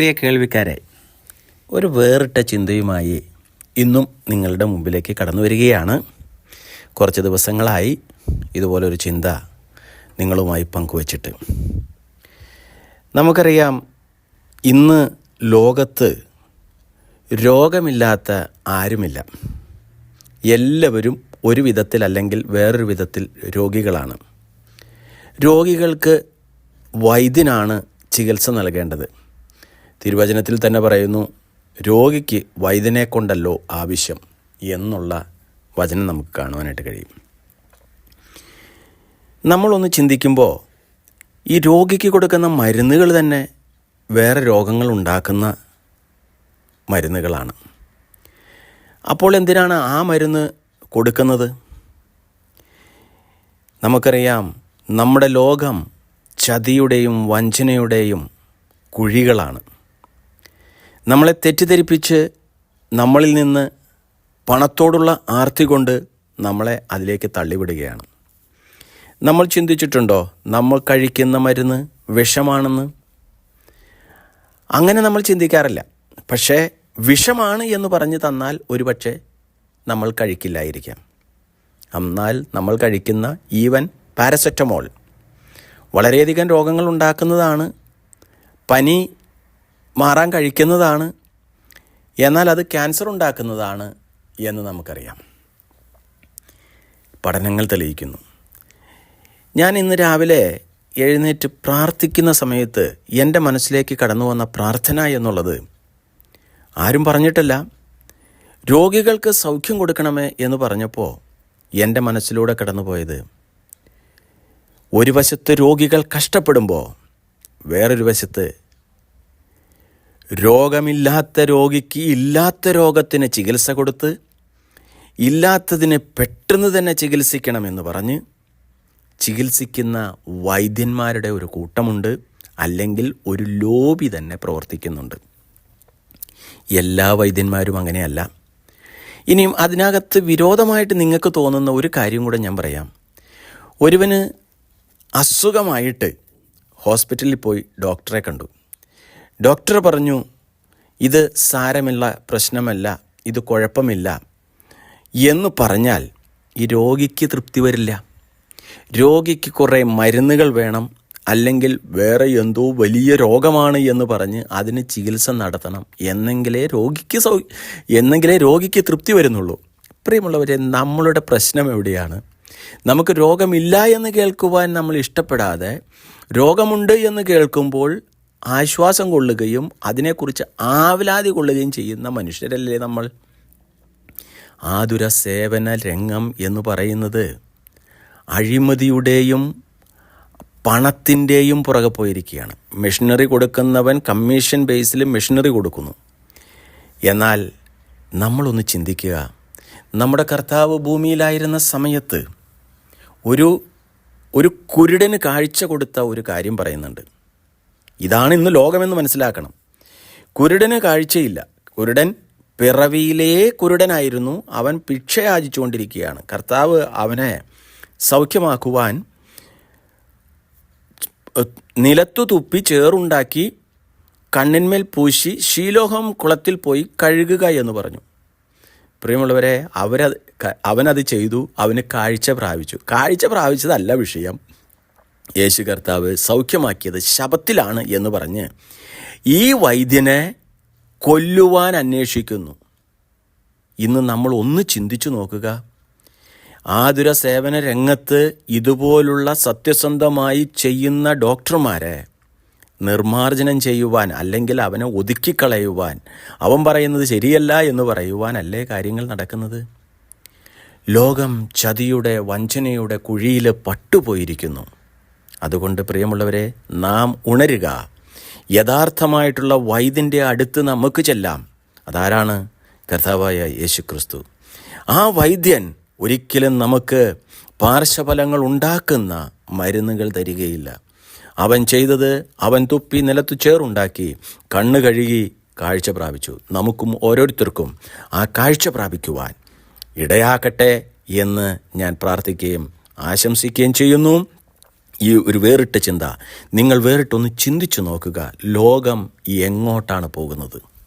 പ്രിയ കേൾവിക്കാരെ ഒരു വേറിട്ട ചിന്തയുമായി ഇന്നും നിങ്ങളുടെ മുമ്പിലേക്ക് കടന്നു വരികയാണ്. കുറച്ച് ദിവസങ്ങളായി ഇതുപോലൊരു ചിന്ത നിങ്ങളുമായി പങ്കുവച്ചിട്ട്. നമുക്കറിയാം ഇന്ന് ലോകത്ത് രോഗമില്ലാത്ത ആരുമില്ല. എല്ലാവരും ഒരു വിധത്തിൽ അല്ലെങ്കിൽ വേറൊരു വിധത്തിൽ രോഗികളാണ്. രോഗികൾക്ക് വൈദ്യനാണ് ചികിത്സ നൽകേണ്ടത്. തിരുവചനത്തിൽ തന്നെ പറയുന്നു രോഗിക്ക് വൈദ്യനെ കൊണ്ടല്ലോ ആവശ്യം എന്നുള്ള വചനം നമുക്ക് കാണുവാനായിട്ട് കഴിയും. നമ്മളൊന്ന് ചിന്തിക്കുമ്പോൾ ഈ രോഗിക്ക് കൊടുക്കുന്ന മരുന്നുകൾ തന്നെ വേറെ രോഗങ്ങൾ ഉണ്ടാക്കുന്ന മരുന്നുകളാണ്. അപ്പോൾ എന്തിനാണ് ആ മരുന്ന് കൊടുക്കുന്നത്? നമുക്കറിയാം നമ്മുടെ ലോകം ചതിയുടെയും വഞ്ചനയുടെയും കുഴികളാണ്. നമ്മളെ തെറ്റിദ്ധരിപ്പിച്ച് നമ്മളിൽ നിന്ന് പണത്തോടുള്ള ആർത്തി കൊണ്ട് നമ്മളെ അതിലേക്ക് തള്ളിവിടുകയാണ്. നമ്മൾ ചിന്തിച്ചിട്ടുണ്ടോ? നമ്മൾ കഴിക്കുന്ന മരുന്ന് വിഷമാണെന്ന്? അങ്ങനെ നമ്മൾ ചിന്തിക്കാറില്ല. പക്ഷേ വിഷമാണ് എന്ന് പറഞ്ഞു തന്നാൽ ഒരുപക്ഷെ നമ്മൾ കഴിക്കില്ലായിരിക്കാം. എന്നാൽ നമ്മൾ കഴിക്കുന്ന ഈവൻ പാരസെറ്റമോൾ. വളരെയധികം രോഗങ്ങൾ ഉണ്ടാക്കുന്നതാണ് പനി മാറാൻ കഴിക്കുന്നതാണ്. എന്നാൽ അത് ക്യാൻസർ ഉണ്ടാക്കുന്നതാണ് എന്ന് നമുക്കറിയാം. പഠനങ്ങൾ തെളിയിക്കുന്നു. ഞാൻ ഇന്ന് രാവിലെ എഴുന്നേറ്റ് പ്രാർത്ഥിക്കുന്ന സമയത്ത് എന്റെ മനസ്സിലേക്ക് കടന്നു വന്ന പ്രാർത്ഥന എന്നുള്ളത് ആരും പറഞ്ഞിട്ടില്ല. രോഗികൾക്ക് സൗഖ്യം കൊടുക്കണമേ എന്ന് പറഞ്ഞപ്പോൾ എന്റെ മനസ്സിലൂടെ കടന്നുപോയത് ഒരു വശത്ത് രോഗികൾ കഷ്ടപ്പെടുമ്പോൾ വേറൊരു വശത്ത് രോഗമില്ലാത്ത രോഗിക്ക് ഇല്ലാത്ത രോഗത്തിന് ചികിത്സ കൊടുത്ത് ഇല്ലാത്തതിനെ പെട്ടെന്ന് തന്നെ ചികിത്സിക്കണമെന്ന് പറഞ്ഞ് ചികിത്സിക്കുന്ന വൈദ്യന്മാരുടെ ഒരു കൂട്ടമുണ്ട്. അല്ലെങ്കിൽ ഒരു ലോബി തന്നെ പ്രവർത്തിക്കുന്നുണ്ട്. എല്ലാ വൈദ്യന്മാരും അങ്ങനെയല്ല. ഇനിയും അതിനകത്ത് വിരോധമായിട്ട് നിങ്ങൾക്ക് തോന്നുന്ന ഒരു കാര്യം കൂടെ ഞാൻ പറയാം. ഒരുവന് അസുഖമായിട്ട് ഹോസ്പിറ്റലിൽ പോയി ഡോക്ടറെ കണ്ടു. ഡോക്ടർ പറഞ്ഞു ഇത് സാരമില്ല പ്രശ്നമല്ല ഇത് കുഴപ്പമില്ല. എന്ന് പറഞ്ഞാൽ ഈ രോഗിക്ക് തൃപ്തി വരില്ല. രോഗിക്ക് കുറേ മരുന്നുകൾ വേണം അല്ലെങ്കിൽ വേറെ എന്തോ വലിയ രോഗമാണ് എന്ന് പറഞ്ഞ് അതിന് ചികിത്സ നടത്തണം. എന്നെങ്കിലേ രോഗിക്ക് സൗ എന്നെങ്കിലേ രോഗിക്ക് തൃപ്തി വരുന്നുള്ളൂ. പ്രിയമുള്ളവരെ നമ്മളുടെ പ്രശ്നം എവിടെയാണ്? നമുക്ക് രോഗമില്ല എന്ന് കേൾക്കുവാൻ നമ്മൾ ഇഷ്ടപ്പെടാതെ രോഗമുണ്ട് എന്ന് കേൾക്കുമ്പോൾ ആശ്വാസം കൊള്ളുകയും അതിനെക്കുറിച്ച് ആവലാതി കൊള്ളുകയും ചെയ്യുന്ന മനുഷ്യരല്ലേ നമ്മൾ? ആതുര സേവന രംഗം എന്ന് പറയുന്നത് അഴിമതിയുടെയും പണത്തിന്റെയും പുറകെ പോയിരിക്കുകയാണ്. മെഷീനറി കൊടുക്കുന്നവൻ കമ്മീഷൻ ബേസിൽ മെഷീനറി കൊടുക്കുന്നു. എന്നാൽ നമ്മളൊന്ന് ചിന്തിക്കുക. നമ്മുടെ കർത്താവ് ഭൂമിയിലായിരുന്ന സമയത്ത് ഒരു ഒരു കുരുടന് കാഴ്ച കൊടുത്ത ഒരു കാര്യം പറയുന്നുണ്ട്. ഇതാണ് ഇന്ന് ലോകമെന്ന് മനസ്സിലാക്കണം. കുരുടന് കാഴ്ചയില്ല. കുരുടൻ പിറവിയിലേ കുരുടനായിരുന്നു. അവൻ ഭിക്ഷയാചിച്ചുകൊണ്ടിരിക്കുകയാണ് കർത്താവ് അവനെ സൗഖ്യമാക്കുവാൻ നിലത്തു തുപ്പി ചേറുണ്ടാക്കി കണ്ണിന്മേൽ പൂശി ശീലോഹം കുളത്തിൽ പോയി കഴുകുക എന്ന് പറഞ്ഞു. പ്രിയമുള്ളവരെ അവരത് അവനത് ചെയ്തു. അവന് കാഴ്ച പ്രാപിച്ചു. കാഴ്ച പ്രാപിച്ചതല്ല വിഷയം. യേശു കർത്താവ് സൗഖ്യമാക്കിയത് ശബത്തിലാണ് എന്ന് പറഞ്ഞ് ഈ വൈദ്യനെ കൊല്ലുവാൻ അന്വേഷിക്കുന്നു. ഇന്ന് നമ്മൾ ഒന്ന് ചിന്തിച്ചു നോക്കുക. ആതുര സേവന രംഗത്ത് ഇതുപോലുള്ള സത്യസന്ധമായി ചെയ്യുന്ന ഡോക്ടർമാരെ നിർമാർജനം ചെയ്യുവാൻ അല്ലെങ്കിൽ അവനെ ഒതുക്കിക്കളയുവാൻ അവൻ പറയുന്നത് ശരിയല്ല എന്ന് പറയുവാനല്ലേ കാര്യങ്ങൾ നടക്കുന്നത്? ലോകം ചതിയുടെ വഞ്ചനയുടെ കുഴിയിൽ പട്ടുപോയിരിക്കുന്നു. അതുകൊണ്ട് പ്രിയമുള്ളവരെ നാം ഉണരുക. യഥാർത്ഥമായിട്ടുള്ള വൈദ്യന്റെ അടുത്ത് നമുക്ക് ചെല്ലാം. അതാരാണ്? കർത്താവായ യേശു ക്രിസ്തു ആ വൈദ്യൻ ഒരിക്കലും നമുക്ക് പാർശ്വഫലങ്ങൾ ഉണ്ടാക്കുന്ന മരുന്നുകൾ തരികയില്ല. അവൻ ചെയ്തത് അവൻ തുപ്പി നിലത്തു ചേറുണ്ടാക്കി കണ്ണ് കഴുകി കാഴ്ച പ്രാപിച്ചു. നമുക്കും ഓരോരുത്തർക്കും ആ കാഴ്ച പ്രാപിക്കുവാൻ ഇടയാക്കട്ടെ എന്ന് ഞാൻ പ്രാർത്ഥിക്കുകയും ആശംസിക്കുകയും ചെയ്യുന്നു. ഈ ഒരു വേറിട്ട ചിന്ത. നിങ്ങൾ വേറിട്ടൊന്ന് ചിന്തിച്ചു നോക്കുക. ലോകം എങ്ങോട്ടാണ് പോകുന്നത്?